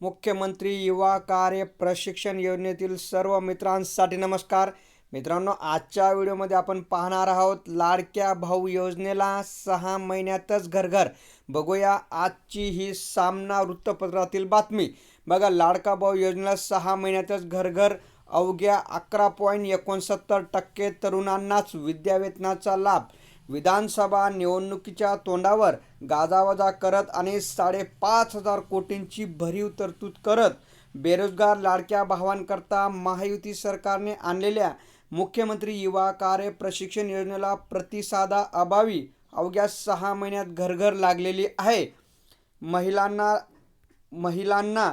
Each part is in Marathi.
मुख्यमंत्री युवा कार्य प्रशिक्षण योजनेतील सर्व मित्रांसाठी नमस्कार. मित्रांनो आजच्या व्हिडिओमध्ये आपण पाहणार आहोत लाडक्या भाऊ योजनेला सहा महिन्यातच घरघर. बघूया आजची ही सामना वृत्तपत्रातील बातमी. बघा लाडका भाऊ योजनेला सहा महिन्यातच घरघर अवघ्या अकरा पॉईंट एकोणसत्तर टक्के तरुणांनाच विद्यावेतनाचा लाभ. विधानसभा निवडणुकीच्या तोंडावर गाजावाजा करत आणि साडेपाच हजार कोटींची भरीव तरतूद करत बेरोजगार लाडक्या भावांकरता महायुती सरकारने आणलेल्या मुख्यमंत्री युवा कार्य प्रशिक्षण योजनेला प्रतिसादा अभावी अवघ्या सहा महिन्यात घरघर लागलेली आहे. महिलांना महिलांना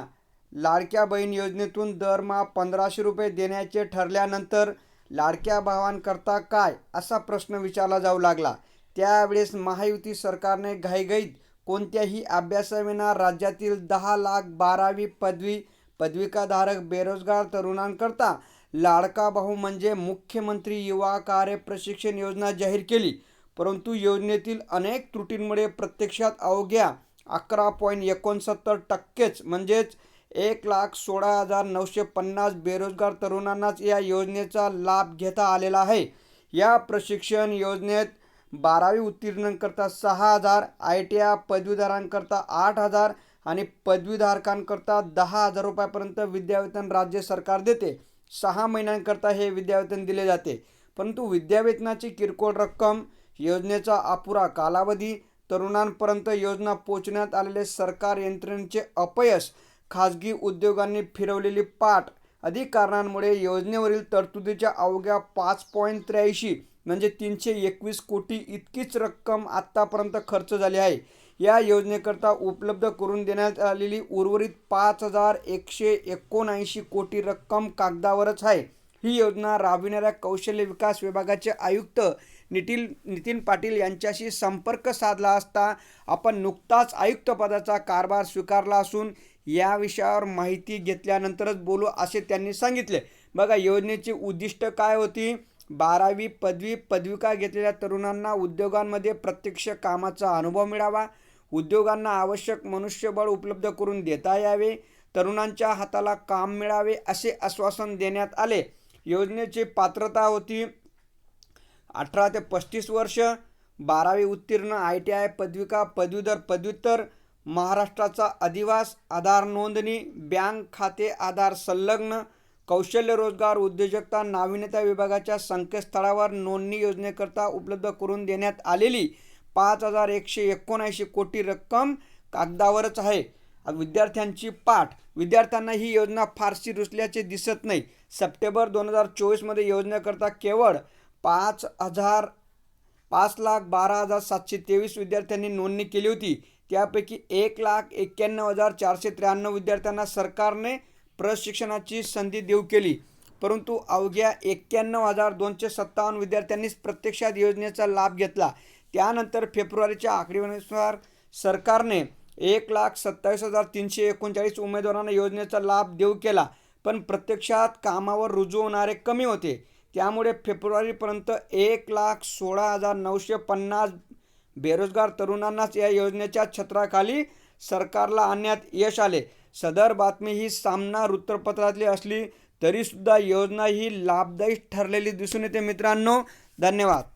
लाडक्या बहीण योजनेतून दरमहा पंधराशे रुपये देण्याचे ठरल्यानंतर लाडक्या भावांकरता काय असा प्रश्न विचारला जाऊ लागला. त्यावेळेस महायुती सरकारने घाईघाईत कोणत्याही अभ्यासाविना राज्यातील दहा लाख बारावी पदवी पदविकाधारक बेरोजगार तरुणांकरता लाडका भाऊ म्हणजे मुख्यमंत्री युवा कार्य प्रशिक्षण योजना जाहीर केली. परंतु योजनेतील अनेक त्रुटींमुळे प्रत्यक्षात अवघ्या अकरा पॉईंट एकोणसत्तर टक्केच म्हणजेच एक लाख सोळा हजार नऊशे पन्नास बेरोजगार तरुणांनाच या योजनेचा लाभ घेता आलेला आहे. या प्रशिक्षण योजनेत बारावी उत्तीर्णांकरता सहा हजार आय टी आय पदवीधरांकरता आठ हजार आणि पदवीधारकांकरता दहा हजार रुपयापर्यंत विद्यावेतन राज्य सरकार देते. सहा महिन्यांकरता हे विद्यावेतन दिले जाते. परंतु विद्यावेतनाची किरकोळ रक्कम योजनेचा अपुरा कालावधी तरुणांपर्यंत योजना पोचण्यात आलेले सरकार यंत्रणेचे अपयश खाजगी उद्योगांनी फिरवलेली पाठ अधिक कारणांमुळे योजनेवरील तरतुदीच्या अवघ्या पाच पॉईंट त्र्याऐंशी म्हणजे तीनशे एकवीस कोटी इतकीच रक्कम आत्तापर्यंत खर्च झाली आहे. या योजनेकरता उपलब्ध करून देण्यात आलेली उर्वरित पाच हजार एकशे एकोणऐंशी कोटी रक्कम कागदावरच आहे. ही योजना राबविणाऱ्या कौशल्य विकास विभागाचे आयुक्त नितील नितीन पाटील यांच्याशी संपर्क साधला असता आपण नुकताच आयुक्तपदाचा कारभार स्वीकारला असून या विषयावर माहिती घेतल्यानंतरच बोलू असे त्यांनी सांगितले. बघा योजनेची उद्दिष्ट काय होती? बारावी पदवी पदविका घेतलेल्या तरुणांना उद्योगांमध्ये प्रत्यक्ष कामाचा अनुभव मिळावा. उद्योगांना आवश्यक मनुष्यबळ उपलब्ध करून देता यावे. तरुणांच्या हाताला काम मिळावे असे आश्वासन देण्यात आले. योजनेची पात्रता होती अठरा ते पस्तीस वर्ष. बारावी उत्तीर्ण आय टी आय पदविका पदवीधर पदव्युत्तर. महाराष्ट्राचा अधिवास आधार नोंदणी बँक खाते आधार संलग्न. कौशल्य रोजगार उद्योजकता नाविन्यता विभागाच्या संकेतस्थळावर नोंदणी योजनेकरता उपलब्ध करून देण्यात आलेली पाच हजार एकशे एकोणऐंशी कोटी रक्कम कागदावरच आहे. विद्यार्थ्यांची पाठ. विद्यार्थ्यांना ही योजना फारशी रुचल्याचे दिसत नाही. सप्टेंबर दोन हजार चोवीसमध्ये योजनेकरता केवळ पाच हजार पाच लाख बारा हजार सातशे तेवीस विद्यार्थ्यांनी नोंदणी केली होती. त्यापैकी एक लाख एक्क्याण्णव हजार चारशे त्र्याण्णव विद्यार्थ्यांना सरकारने प्रशिक्षणाची संधी देऊ केली. परंतु अवघ्या एक्क्याण्णव हजार दोनशे सत्तावन्न विद्यार्थ्यांनीच प्रत्यक्षात योजनेचा लाभ घेतला. त्यानंतर फेब्रुवारीच्या आकडेवारीनुसार सरकारने एक लाख सत्तावीस हजार तीनशे एकोणचाळीस उमेदवारांना योजनेचा लाभ देऊ केला. पण प्रत्यक्षात कामावर रुजू होणारे कमी होते. त्यामुळे फेब्रुवारीपर्यंत एक लाख सोळा हजार नऊशे पन्नास बेरोजगार तरुणांनाच या योजनेच्या छत्राखाली सरकारला आणण्यात यश आले. सदर बातमी ही सामना वृत्तपत्रातली असली तरीसुद्धा योजना ही लाभदायी ठरलेली दिसून येते मित्रांनो. धन्यवाद.